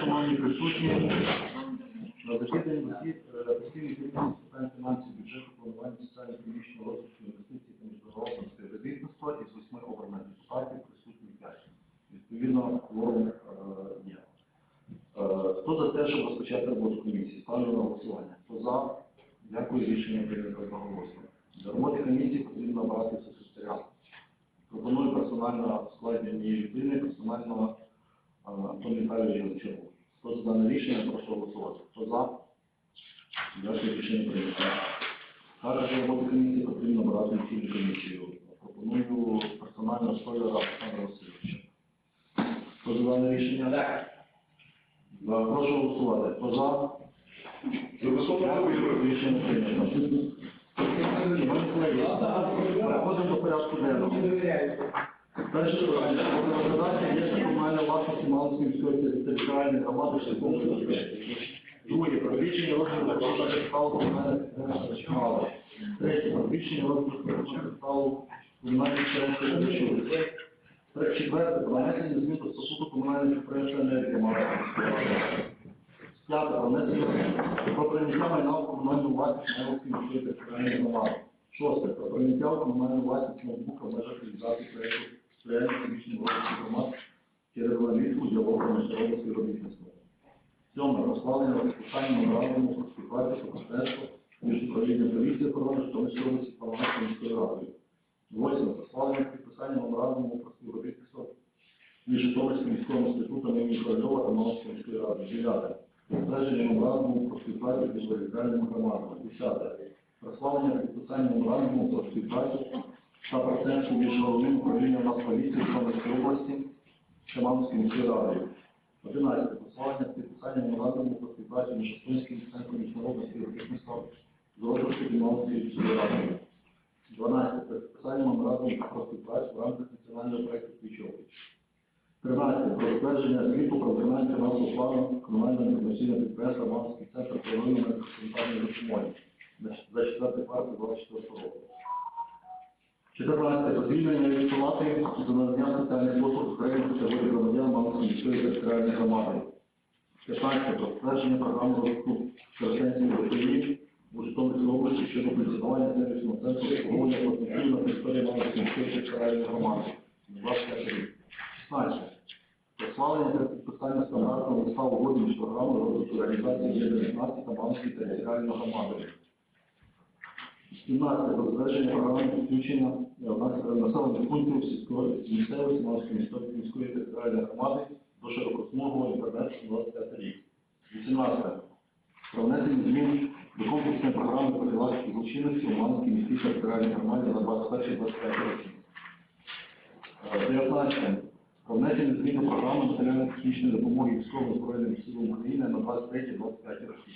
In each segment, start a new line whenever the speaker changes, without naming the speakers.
шановні присутні. На засіданні засід- е, постійної комісії з питань фінансів, бюджету, планування соціально-економічного розвитку, інвестицій та міжнародного співробітництва із восьми обраних депутатів присутні п'ять. Відповідно, кворум е, є. Е, Хто за те, щоб розпочати роботу комісії? Ставлю на голосування. Хто за? Дякую, рішення прийнято одноголосно. Для роботи комісії потрібно обрати секретаря. Пропоную персонально в складі однієї людини, персонально е, Антон Михайлович Гончаров. Хто за дане рішення, прошу голосувати. Хто за? Дякую, рішення прийнято. Також для роботи комісії потрібно обрати цілу комісію. Пропоную персонально Столяра Олександра Васильовича. Хто за дане рішення? Да, Прошу голосувати. Хто за? Дякую, рішення прийнято. Шановні колеги, Переходимо до порядку денного. Перше питання. Про розглядання є комунальної власності Малинської територіальної громади шляхом. Друге, про збільшення розміру капіталу капіталу комунальних «Чимало». Третє, про збільшення розміру капіталу комунальних підприємств «Чимало». Третє, Четверте, про внесення змін до статуту комунальних підприємств Малинської. П'яте, про про прийняття майна в комунальну власність Малинської міської територіальної громади. Шосте, про прийняття в комунальну власність ноутбука в межах реалізації проєкту сприяння публічному розвитку громад через аналітику діалогу міжнародного співробітництва. Сьоме, розслаблення розписання меморандуму про співпрацю та партнерство між управлінням поліції охорони Житомирської Павлоградською міською радою. Восьме, розслаблення підписання меморандуму про співробітництво між Житомирським міським інститутом імені Корольова та Малинською міською радою. Дев'яте, Затвердження меморандуму про співпрацю між територіальними громадами. Десяте. Прославлення підписання меморандуму про співпрацю та партнерство між головним управлінням Нацполіції Житомирської області та Мамською міською радою. 11. Прославлення підписання меморандуму про співпрацю між Естонським центром міжнародного співробітництва з розвитку Дімалської міської радою. 12. Підписання меморандуму про співпрацю в рамках національного проєкту «Ключовий». 13. Про затвердження звіту про виконання фінансового плану комунального інформаційного підприємства Мамський центр первинної медико-санітарної допомоги за четвертий квартал 24 року. 14. Про звільнення від палати за надання соціальних послуг окремих категорій громадян Мамської міської територіальної громади. 15. Про затвердження програми розвитку Шерстенської ВПІ у Житомирській області щодо функціонування сервісного центру обслуговування платників на території Мамської міської територіальної громади. 25 рік. 16. Прославлення підписання стандартного листа угоди між програмою розвитку реалізації Є-19 та Мамської територіальної громади. 17. Про затвердження програми підключення нас- населених пунктів сільської місцевості Мамської міської міської територіальної громади до широкосмугового інтернету на 25 рік. 18. Про внесення змін до комплексної програми профілактики злочинності у Мамській міській територіальній громаді на 21-25 роки. Е, 19. Про внесення змін до програми матеріально-технічної допомоги військовим збройним силам України на 23-25 роки.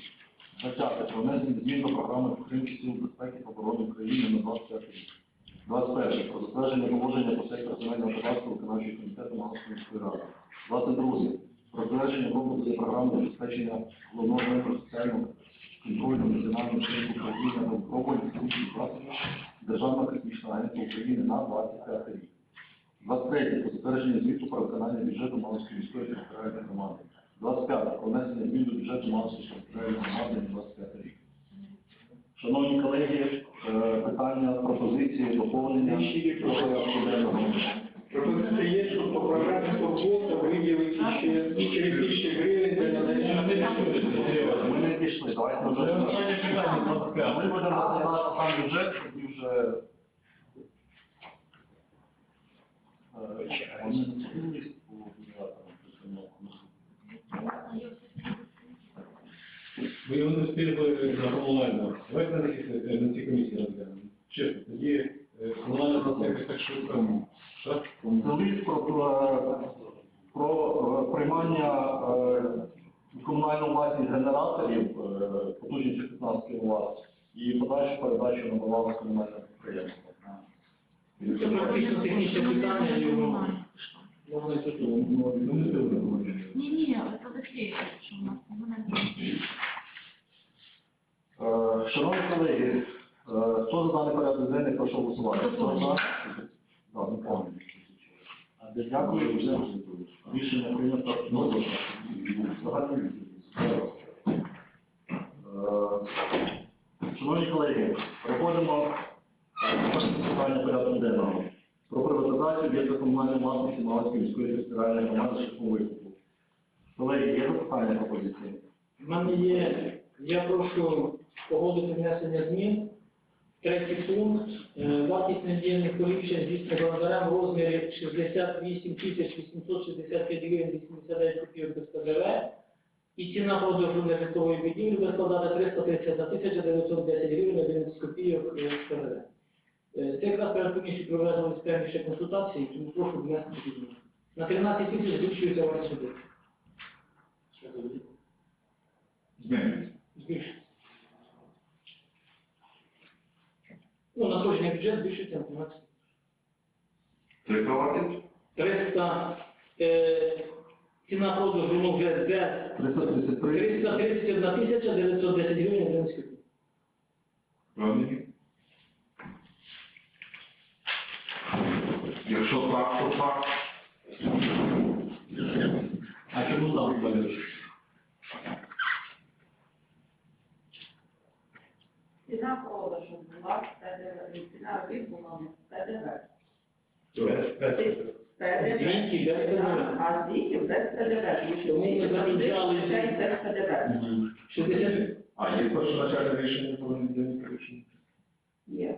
20. Про внесення змін до програми підтримки сил безпеки та оборони України на 25 рік. 21. Про затвердження положення по сектору земельного кадастру виконавчого комітету Малинської міської ради. 22. Про затвердження комплексної програми забезпечення головного центру контролю національного України та випробування технічних засобів Державного космічного агентства України на 25 рік. 23. Про затвердження звіту про виконання бюджету Малинської міської територіальної громади. 25. Про внесення змін до бюджету Малинської територіальної громади на 25 рік. Шановні колеги, е, питання, пропозиції, доповнення до.
Пропозиція є, що по програмі «Турбота» виділити ще 4 тисячі гривень для надання
Ми не пішли, давайте вже. Ми будемо розглядати сам бюджет, тоді вже. е,
Ви його не встигли на комунальну. Давайте на цій- комісії розглянемо. Чесно, тоді е, комунальна процес так швидко. Так?
Лист про, про, про е, приймання е, комунальну власність генераторів е, потужністю 15 кВт і подальшу передачу на баланс комунального підприємства.
Це практично технічне питання, його
Ну, ну, ну.
Ні, ні, це Олексій, що у нас
Е, Шановні колеги, е, хто за даний порядок денний, прошу голосувати. Хто за? Да, не пам'ятаю. Дякую. Рішення прийнято.
загальну відповідь. Е, Шановні колеги, переходимо до першого питання порядку денного. Про приватизацію об'єкта комунальної власності Малацької міської територіальної громади шляхом викупу. Колеги, є запитання пропозиції?
В мене є, я прошу погодити внесення змін. Третій пункт, е, вартість недільних поліпшень здійснено володарем в розмірі 68 тисяч 865 гривень 89 копійок без ПДВ. І ціна продажу нежитлової будівлі буде складати 331 тисяча 910 гривень 11 копійок е, з ПДВ. Е, Це якраз перед комісією проведені певні ще консультації, тому прошу внести зміни. На 13 тисяч збільшується вартість суду.
Змінюється.
Збільшується. Ну, надходження бюджет збільшується на 13.
Три кровати?
300, е, ціна продажу ну, вже без
333.
331 тисяча 910 гривень 11 копійок.
Правильно? Якщо так, то так. А чому там Валерій?
Ціна продажу була ПДВ, ціна робіт була ПДВ.
Звідки без ПДВ?
А звідки без ПДВ, тому що
Ми не
й без ПДВ.
60
А є першоначальне рішення про недільне рішення?
Є.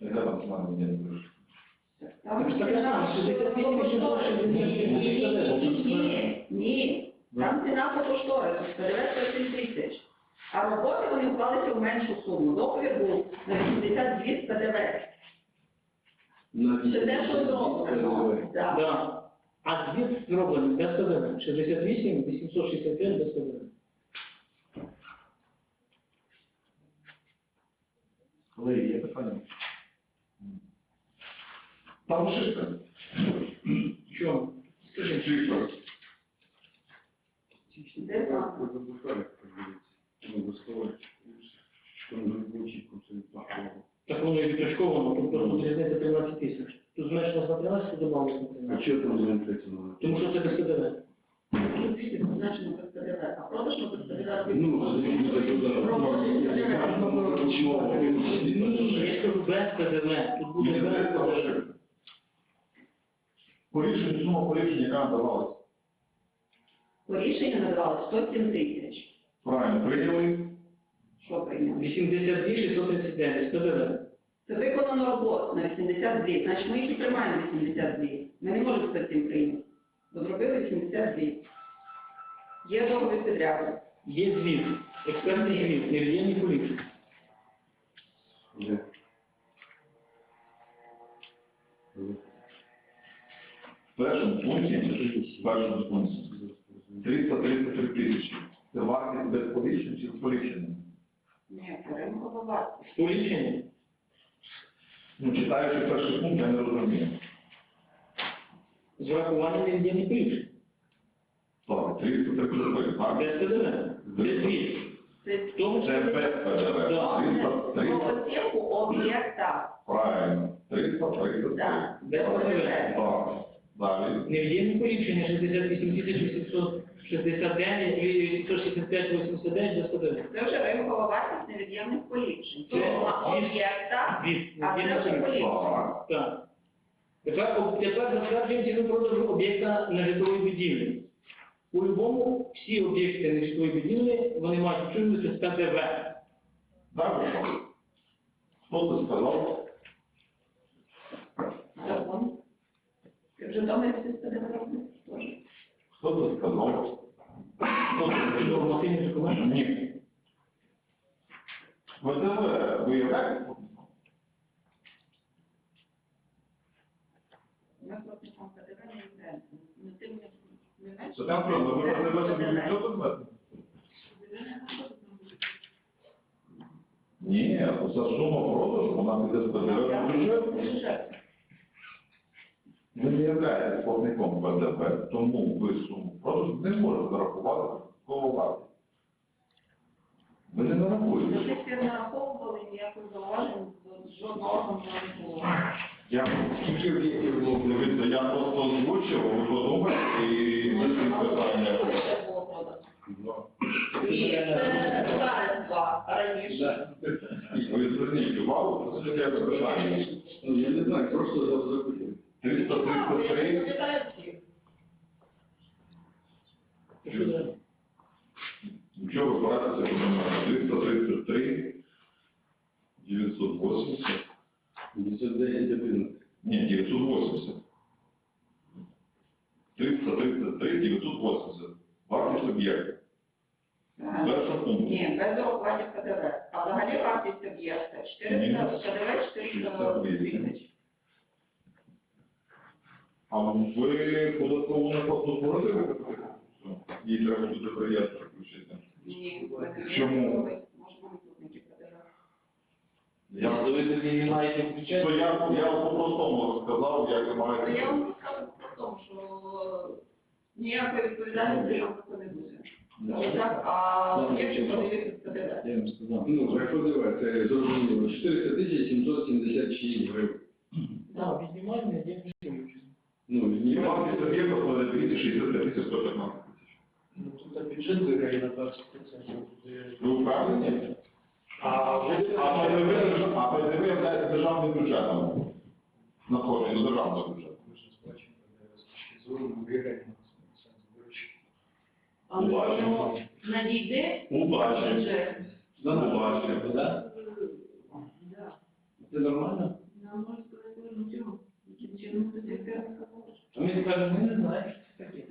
Яке там саме недільне рішення?
Там
ж таке саме, 68 860
Ні, ні, ні. Там ціна по кошторису, ПДВ 107 тисяч. А роботи вони вклалися в меншу суму. Договір був на 82 з ПДВ. Це те, що зроблено. Так.
А звіт зроблений без ПДВ. 68 865 без ПДВ.
Колеги, є питання? Там шифр.
Чому? Скажи.
Шифр.
Де там?
Так воно і відрочковано, тут просто різниця 13 тисяч. Тут зменшилось на 13, тут добавилось на 13.
чого там зменшується?
Тому що це без
а.
Ну,
я кажу без ПДВ. Тут буде без ПДВ.
По рішенню, сума по рішенню, яка надавалась.
По рішенню надавали 107 тисяч.
Правильно, прийняли.
Що прийняли?
82 639 з ПДВ.
Це виконано роботу на 82, значить ми їх і приймаємо 82. Ми не можемо 107 прийняти. Зробили 82. Є договір підряду.
Є звіт, експертний звіт, невід'ємні поліпшення.
В першому пункті, в першому пункті, 333 тисячі. Це вартість без поліпшень чи з поліпшенням?
Не, беремо
обов'язку. Сполічені?
Ну, читаючи перший пункт, я не розумію.
З урахуванням не пільг.
Так, 300 це ПДВ, так?
Без ПДВ. Без
ПДВ.
В тому
Це без ПДВ.
Да.
300, 300.
Оцінку об'єкта.
Правильно. 300, 300.
Да.
Без ПДВ.
Так. Далі.
Невід'ємні порішення 68 тисяч 800 69 165 89 91.
Це вже ринкова вартість невід'ємних поліпшень.
Це
Сума
від-
об'єкта, а це поліпшення.
Так.
Тепер, тепер затверджуємо ціну будівлі. У будь-якому всі об'єкти нежитлової будівлі вони мають чуйності з ПДВ.
Далі? Хто це сказав?
Закон. Вже вдома всі стадили?
Хто це сказав? Хто це
Це
сказав?
нормативний документ.
Ні. ВДВ
не- не менше.
Це там правда, ви ВДВ собі? Ні, оця сума продажу, вона піде з ПДВ в бюджет. Ви не являєтесь платником ПДВ, тому ви суму продажу не можете зарахувати вартість. Ви не нарахуєте.
тих пір нараховували ніяких зауважень жодного органу не було.
Я скільки об'єктів було дивитися, я просто озвучив, ви подумайте і вирішіть питання.
Ні, це зараз два, раніше.
Ви зверніть увагу, це таке питання.
Ну, я не знаю, просто.
333,
Що це?
нічого вибиратися 333, 980,
59 11.
ні, 980. 333, 980. Вартість об'єкту.
Ага.
Перша пункт.
Ні, без урахування ПДВ. А взагалі вартість об'єкта 400, ПДВ 400 тисяч.
А ви податково не платите? Їй треба буде реєстр включити.
Ні,
Чому? Я,
ви тоді не маєте
то я, я по-простому розказав, як ви
Ну, Я вам про те, що ніякої відповідальності робити не буде. Ось так, а якщо подивитися
вам сказав. Ну, якщо дивитися, зрозуміло, 400 тисяч 776 гривень.
Так, віднімання є
Ну,
І вартість об'єкту 265 тисяч 115 тисяч.
Ну, тут бюджет виграє на 20%.
Ви впевнені?
А
А ПДВ, а ПДВ являється державним бюджетом. Надходження до державного бюджету.
Але воно надійде
Удачі.
бюджет.
Удачі.
Да?
Да.
Це нормально?
Нам можна сказати кожну цього. Яким чином це таке розказати?
А ми ми не знаємо, що це таке.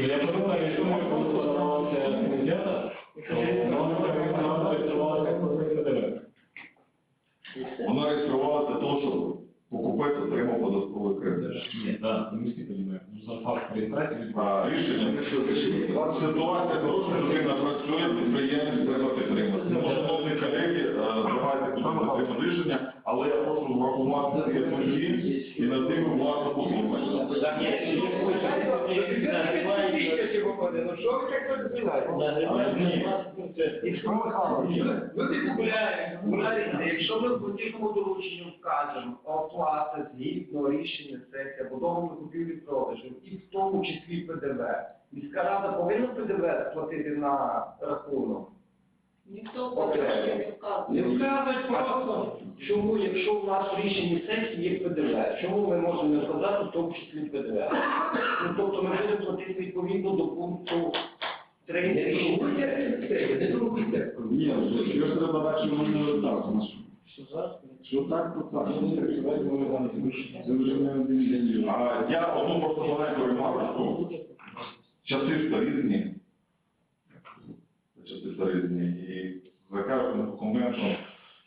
Я подумаю, що ми голосувалися комітета, що вона реєструвалася як ПДВ.
Вона реєструвалася того, щоб покупець отримав податковий кредит.
Ні, так, ми всі розуміємо. За факт реєстрації
А рішення ситуація хороша, людина працює, підприємець треба підтримати. Тому, шановні колеги, е, давайте будемо підтримати рішення, але я прошу врахувати ці думки
Люди якщо ми по тихому дорученню вкажемо оплата згідно рішення сесії або договору купівлі продажу, і в тому числі ПДВ, міська рада повинна ПДВ платити на рахунок.
Ніхто не вказує.
Не вказують просто, чому, якщо в нас в рішенні сесії є ПДВ, чому ми можемо не в тому числі ПДВ? Ну, тобто ми будемо платити відповідно до пункту 3 рішення.
Ні, що ж треба далі воно так.
Що зараз?
Що так, то так. Це вже не один день.
А я одну просто маленьку ремарку. Часи різні. Часи різні. І за кожним документом,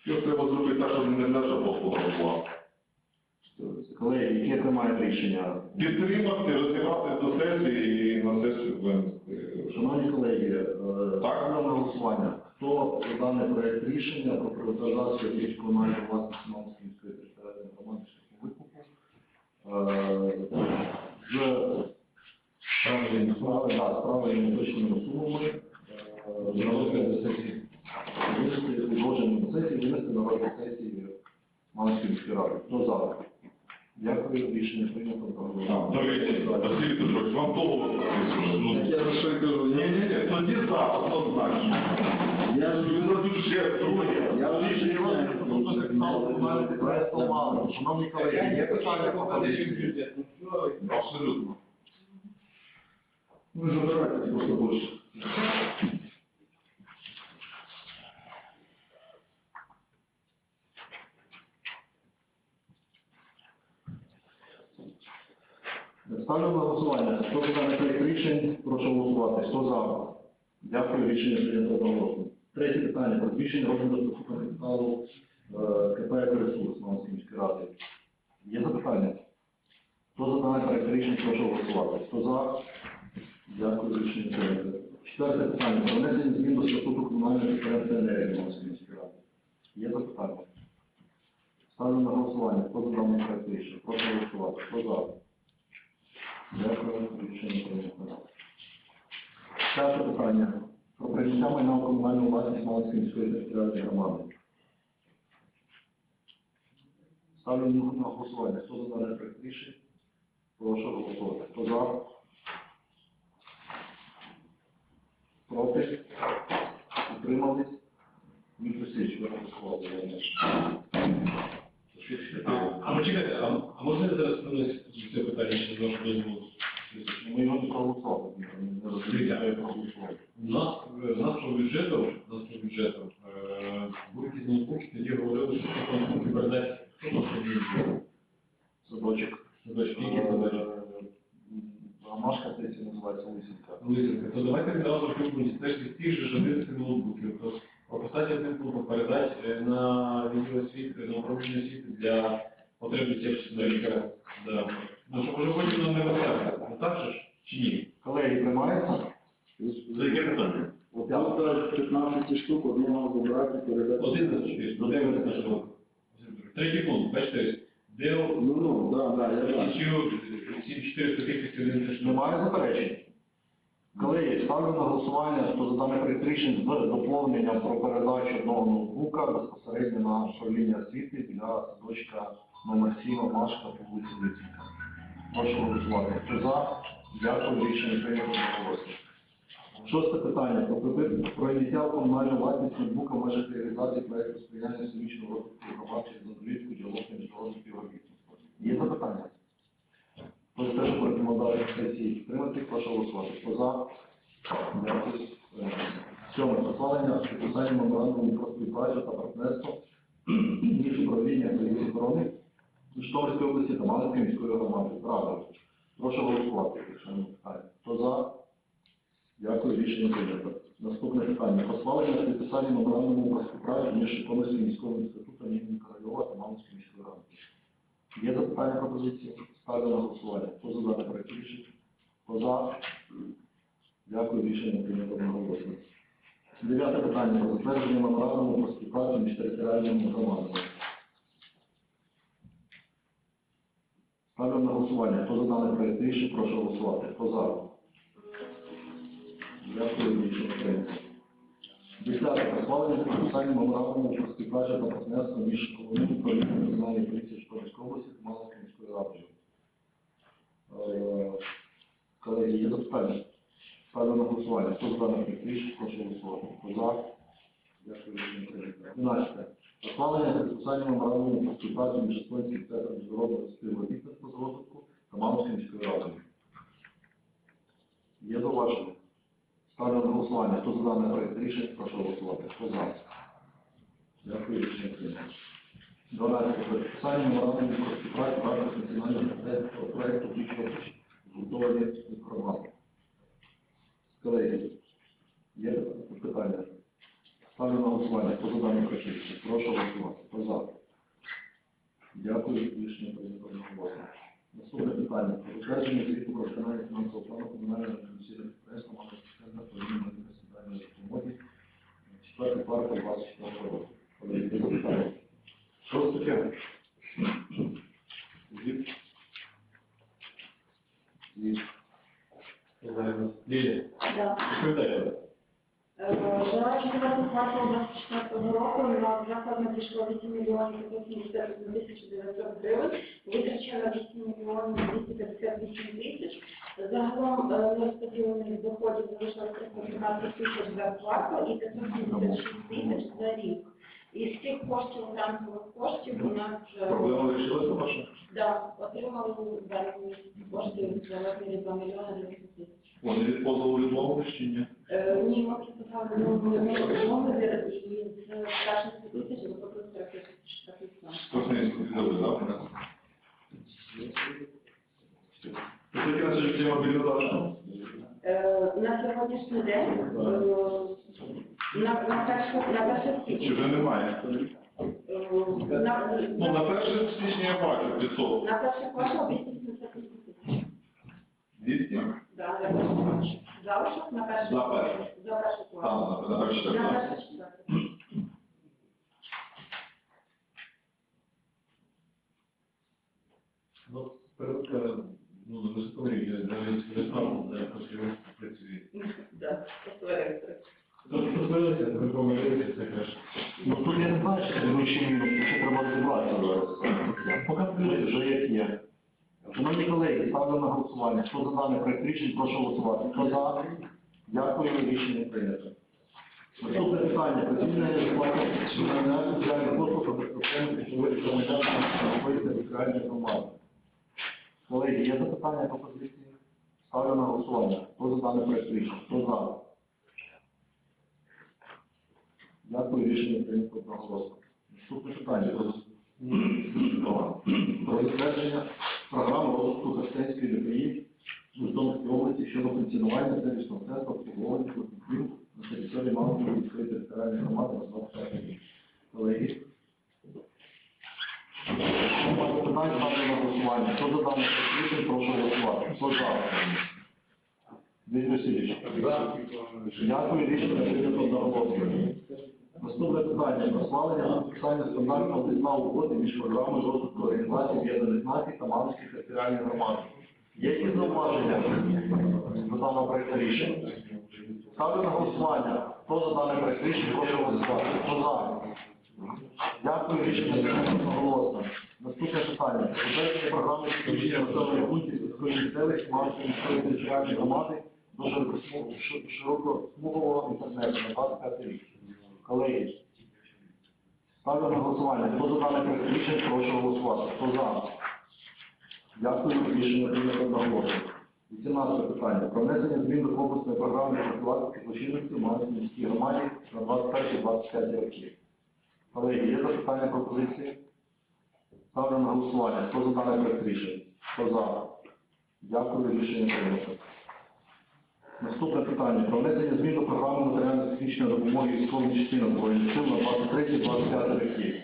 що треба зробити так, щоб не наша послуга була.
Колеги, яке приймає рішення?
Підтримати, розібрати до сесії і на сесію винести.
Шановні колеги, е,
Так.
на голосування. Хто за даний проект рішення про приватизацію річ комунальної власності Малинської територіальної громади викупу е, з правильними точними сумами е, на розгляд сесії.
Однозначно.
Я
бюджет, друге.
Я вже мало. Шановні колеги, є питання по позиції?
Абсолютно.
Ви ж обираєте просто більше. Ставлю на голосування. Хто за проект рішень, прошу голосувати. Хто за? Дякую, рішення прийнято одноголосно. Третє питання. Про збільшення розміру капіталу е, КП «Ресурс» Малинської міської ради. Є запитання? Хто за даний проект прошу голосувати. Хто за? Дякую, рішення прийнято. Четверте питання. Про внесення змін до статуту комунальної підприємства енергії Малинської міської ради. Є запитання? Ставлю на голосування. Хто за даний проект? Прошу голосувати. Хто за? Дякую, рішення прийнято. Перше питання. Про прийняття майна у комунальну власність Малинської міської територіальної громади. Ставлю на голосування. Хто за даний проект? Прошу голосувати. Хто за? Проти? Утримались? Сергійович, ви голосували.
А ну чекайте, а, можна я зараз до питання ще з вашого дозволу?
Ми його не проголосували. Не розумієте, а я проголосував.
Нас, е, нас е, були якісь ноутбуки, тоді говорили, що ноутбуки передати, хто там тоді
Садочок.
задачки, які задачі?
Ромашка це називається Лисівка.
Лисенка, то давайте відразу з тих же ж 11 ноутбуків, прописати одним пунктом, передати е, на відділ освіти, на управління освіти для потреб дитячого лікаря. Ну, щоб вже потім не вертати. Ну так же ж? Чи ні?
Колеги, приймається?
За яке питання?
Опять.
15 штук, одного забрати, передати.
Один на чотири, до дев'яти на штук. Третій пункт, бачите, де
Ну, ну, да, да, я
один на штук.
Немає заперечень? Колеги, ставлю на голосування, хто за даний рішень з доповненням про передачу одного ноутбука безпосередньо на управління освіти для садочка номер 7 Машка по вулиці Лисівка. Прошу голосувати. Хто за? Дякую, рішення прийнято. Шосте питання. Про в комунальну власність ноутбука межах реалізації проекту сприяння всебічного розвитку громад через Андріївську діалогу міжнародних співробітництва. Є запитання? Хтось теж порекомендує сесії підтримати, прошу голосувати. Хто за? Дякую. Сьоме. Посилення підписання меморандуму про співпрацю та партнерство між управлінням та охорони Житомирської області та Малинської міської громади. Правда. Прошу голосувати, якщо не питання. Хто за? Дякую, рішення прийнято. Наступне питання. Посвалення підписання меморандуму про співпрацю між Житомирським міським інститутом імені Корольова та Малинською міською радою. Є запитання пропозиції? Ставлю на голосування. Хто за дане проект рішення? Хто за? Дякую, рішення прийнято одноголосно. Дев'яте питання про затвердження меморандуму про співпрацю між територіальними громадами. голосування. Хто за даний проєкт рішення, прошу голосувати. Хто за? Дякую, рішення прийнято. Десяте. Схвалення підписання меморандуму про співпрацю та партнерство між головним управлінням національної поліції Школівської області та Малинською міською радою. Е, колеги, є запитання? Ставлю на голосування. Хто за даний проєкт рішення, прошу голосувати. Хто за? Дякую, рішення прийнято. 12. Ухвалення процесуального меморандуму про співпрацю між Естонським центром міжнародного співробітництва з розвитку та Мамською міською радою. Є зауваження. Ставлю на голосування. Хто за даний проєкт рішення, прошу голосувати. Хто за? Дякую, рішення прийнято. 12. Підписання меморандуму про співпрацю в рамках національного проєкту «Вічович» згуртовані громади. Колеги, є питання? Ставлю на голосування. Хто за даний? Прошу голосувати. Хто за? Дякую, рішення прийнято одноголосно. Наступне питання. Про затвердження звіту про виконання фінансового плану комунального фінансового підприємства «Малий центр повинні на соціальної допомоги». Четвертий квартал 24 року. Що це таке? Звіт? Звіт.
Лілія,
Да.
відповідайте.
Е, За четвертий квартал 24 року на заклад надійшло 8 мільйонів 571 тисяч 900 гривень, витрачено 8 мільйонів 258 тисяч. Загалом е, нерозподілених доходів залишилось 315 тисяч за квартал і 576 тисяч за рік. Із цих коштів, грантових коштів, у нас
Проблема вирішилася ваша?
да, отримали в кошти за розмірі 2 мільйони 900 тисяч.
Вони від позову відмовились чи ні?
Е, Ні, ми підписали нову умови і з перших тисяч виплатили 40 тисяч таких сам.
Хтось не відповідали, так? Ти тоді на сьогодні мобілізацію?
Е, На сьогоднішній день, е, на, на першу, на першу
Чи
січня,
вже немає?
е, на,
Ну, на перше січня я бачу 500.
на перший квартал 270 тисяч.
200?
Да, на перший квартал. Залишок на перший
За перший.
За перший
А,
квартал.
на, на перше
На
так.
перший четвертий.
Ну, е, ну, на Житомирі, я навіть не знав, де працює. працює.
Да, повторюється.
Тобто, подивилися, ви помилилися, це краще.
Ну тут я не знаю, що це вручені, що треба зараз. Поки вже як є. Шановні колеги, ставлю на голосування. Хто за даний проект рішень, прошу голосувати. Хто за? Дякую, рішення прийнято. Наступне питання. Про звільнення сплати соціальних послуг безпосередньо ключових громадян нової територіальної громади. Колеги, є запитання пропозиції? Ставлю на голосування. Хто за дане проект рішення? Хто за? Дякую, рішення прийнято одноголосно. Наступне питання. Про затвердження програми розвитку Херсонської ДПІ в Житомирській області щодо функціонування сервісного центру обслуговування платників на території Малої міської територіальної громади на 25 рік. Колеги. Питань, ставлю на голосування. Хто за дане рішення, прошу голосувати. Хто за? Дмитро Васильович. Дякую, рішення прийнято одноголосно. Наступне питання. Про схвалення на підписання стандартного листа угоди між програмою розвитку організації Об'єднаних Націй та Малинських територіальних громад. Є якісь зауваження до даного проекту рішення? Ставлю на голосування. Хто за даний проект рішення, прошу голосувати. Хто за? Дякую, рішення прийнято одноголосно. Наступне питання. Затвердження програми підключення населених пунктів сільської місцевості Малинської міської територіальної громади до широкосмугового інтернету на 25 рік. Колеги, ставлю на голосування. Хто за дане рішення, прошу голосувати. Хто за? Дякую, рішення прийнято одноголосно. 18 питання. Про внесення змін до комплексної програми профілактики злочинності в Малинській міській громаді на 21-25 роки. Колеги, є запитання пропозиції? Ставлю на голосування. Хто за дане проект рішення? Хто за? Дякую, рішення прийнято. Наступне питання про внесення змін до програми матеріально-технічної допомоги військовим частинам воєнних сил на 23-25 роки.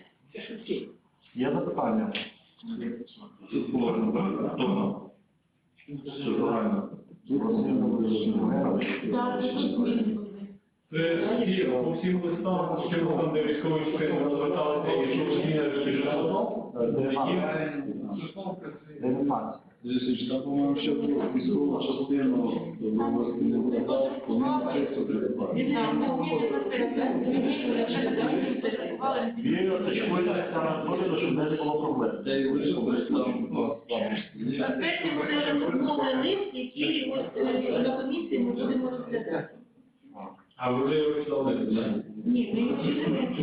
Є запитання?
По всім листам, що там, де військові частини розвиталися, і що зміни до бюджету?
19.
Лісич, так воно ще було військова частина, вас не
врага, вона не це
треба. Є шкода, яка доля, щоб не було проблем.
Це і вийшов там.
Безпеці буде розмови лист, які на комісії ми будемо розглядати.
А ви вже його
ні, ще не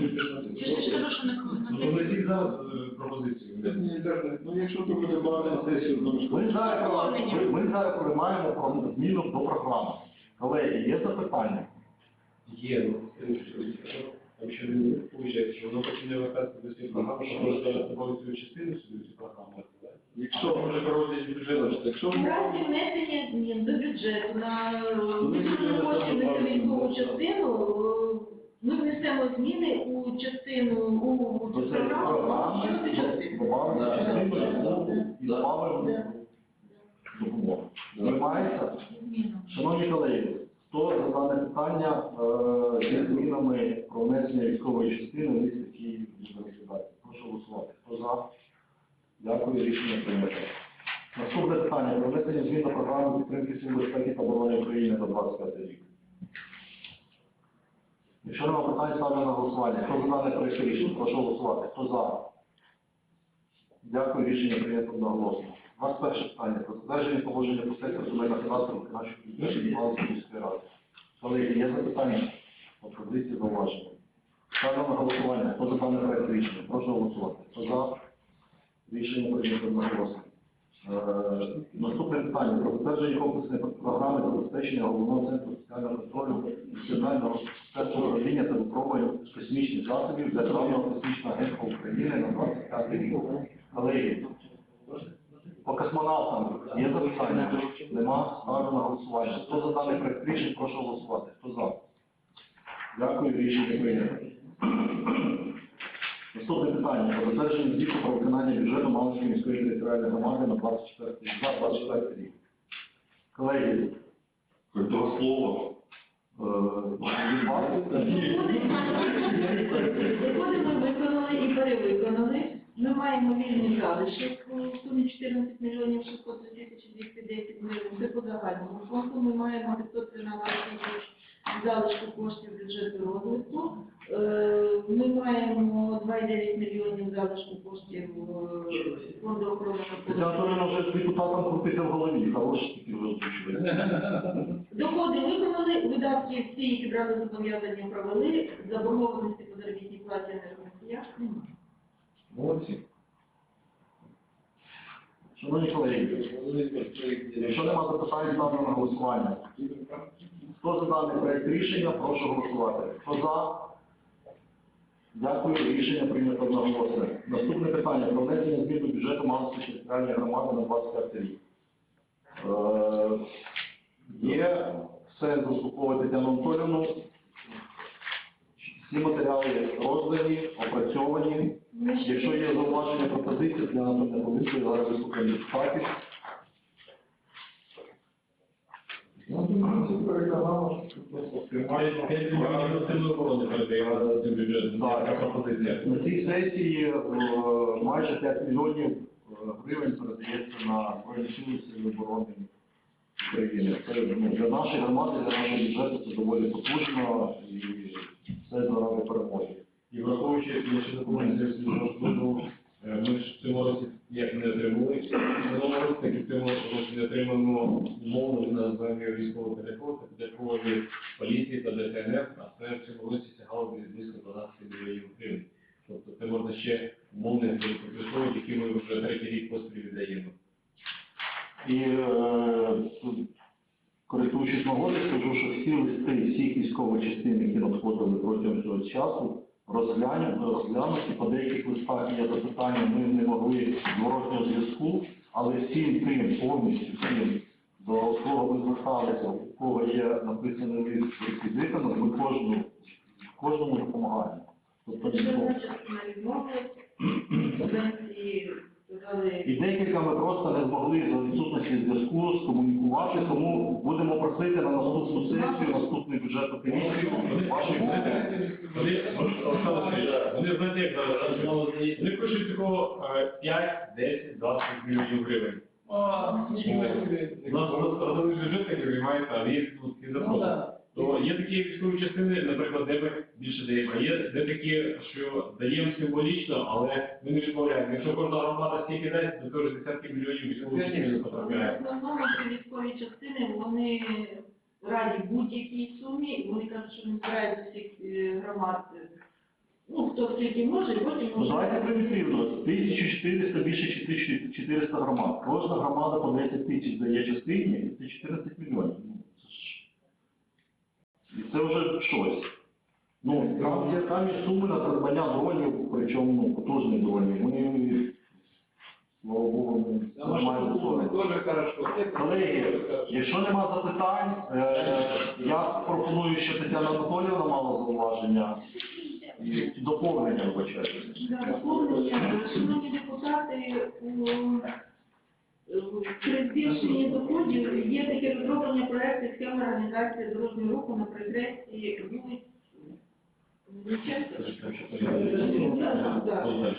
Чи ж кажу, що на
Ну, внесіть зараз е, пропозицію.
Ні, так, Ну, якщо то буде на сесію, то
Ми зараз, ми, ми зараз приймаємо про зміну до програми. Колеги, є запитання?
Є, ну, якщо не виходить, що воно потім не вертається до цієї програми, що може зараз повністю частину сюди цю програму.
Якщо
може коротять бюджет,
якщо
В разі внесення змін до бюджету на виділення коштів на військову частину, е, ми внесемо зміни у частину, у цю програму,
частину?
Зміна.
Шановні колеги, хто за дане питання е, зі змінами про внесення військової частини який буде розглядати? Прошу голосувати. Хто за? Дякую, рішення прийнято. Наступне питання про внесення змін до програми підтримки сил безпеки та оборони України на 25 рік. Якщо нема питань, ставлю на голосування. Хто за дане проект рішення? Прошу голосувати. Хто за? Дякую, рішення прийнято одноголосно. 21 питання. Про затвердження положення по сектору земельного кадастру виконавчого бюджету Малинської міської ради. Колеги, є запитання? Пропозиції зауваження. Ставлю на голосування. Хто за даний проект рішення? Прошу голосувати. Хто за? Рішення прийнято одноголосно. Е, Наступне питання про затвердження комплексної програми забезпечення головного центру соціального контролю Національного центру управління та випробувань космічних засобів Державного космічного агентства України на 25 рік. Колеги, по космонавтам є запитання? Нема? Ставлю на голосування. Хто за даний проект рішень, прошу голосувати. Хто за? Дякую, рішення прийнято. Наступне питання. Про затвердження звіту про виконання бюджету Малинської міської територіальної громади на 24 на 24 рік. Колеги,
слова.
е, від вас?
Доходи ми виконали і перевиконали. Ми маємо вільний залишок у сумі 14 мільйонів 603 тисячі 210 гривень. Це по загальному фонду. Ми маємо 513 тисяч залишку коштів бюджету розвитку. Е, Ми маємо 2,9 мільйонів залишку коштів е, фонду охорони
вже з депутатом крутиться в голові, хороші.
Доходи виконали видатки всі, які брали зобов'язання, провели, заборгованості по заробітній платі енергоносіях немає.
Молодці.
Шановні колеги, якщо немає запитань, ставлю на голосування. Хто за даний проект рішення, прошу голосувати. Хто за? Дякую, рішення прийнято одноголосно. Наступне питання про внесення змін до бюджету Малинської територіальної громади на 25 рік. Е, Є сенс заслуховувати Тетяну Анатолівну. Всі матеріали роздані, опрацьовані. Якщо є зауваження пропозиції для Анатолія Поліції, зараз вислухаємо депутатів.
Мають 5 мільйонів на сильну оборону передаємо за цим
На цій сесії е, майже 5 мільйонів е, гривень передається на Збройні сили Сили оборони України. Ну, для нашої громади, для нашого бюджету це доволі потужно і все заради перемоги.
І враховуючи, ще документи ми ж в цьому році як не отримали, в минулому році, так і в цьому році не отримаємо умовно названі військового переходу, підраховані поліції та ДСНФ, а це в цьому році сягало близько 12 мільйонів гривень. Тобто це можна ще умовно використовувати, які ми вже третій рік поспіль віддаємо.
І е, користуючись нагодою, скажу, що всі листи всіх військових частин, які надходили протягом цього часу, розглянуті по деяких листах є запитання, ми не могли зворотнього зв'язку, але всім тим, повністю всім, до кого ви зверталися, у кого є написаний лист з реквізитами, ми кожну, кожному допомагаємо. Тобто, Ну, І декілька ми просто не змогли за відсутності зв'язку скомунікувати, тому будемо просити на наступну сесію, наступну бюджетну комісію вашої.
Вони, знаєте, як зараз вони пишуть такого е, 5, 10, 20 мільйонів гривень. У нас родовий бюджет як займається, а їх тут і
Ну,
запросить.
да.
То є такі військові частини, наприклад, де ми більше даємо, а є де такі, що даємо символічно, але ми не відмовляємо. Якщо кожна громада стільки дасть, то теж десятки мільйонів військових частин
в
потрапляє.
основному ці військові частини, вони раді будь-якій сумі, вони кажуть, що не збирають з усіх е, громад, ну, хто скільки може, і потім
Ну
може.
давайте примітивно, 1400 більше 400 громад. Кожна громада по 10 тисяч дає частині, і це 14 мільйонів. Це. І це вже щось. Ну, там є, там є суми на придбання дронів, причому ну, потужні дрони. Ми, слава Богу, ми маємо.
Дуже хорошо.
Колеги, якщо нема запитань, е, я пропоную, що Тетяна Анатоліївна мала зауваження і доповнення
доповнення. Шановні депутати, у при збільшенні доходів є таке розроблення проекту схеми організації дорожнього руху на.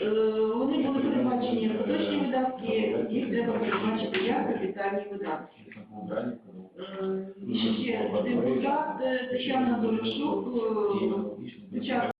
Е, Вони були передбачені поточні видатки, їх треба передбачити як капітальні видатки. Е, Ще депутат е, Тетяна Дорошук е,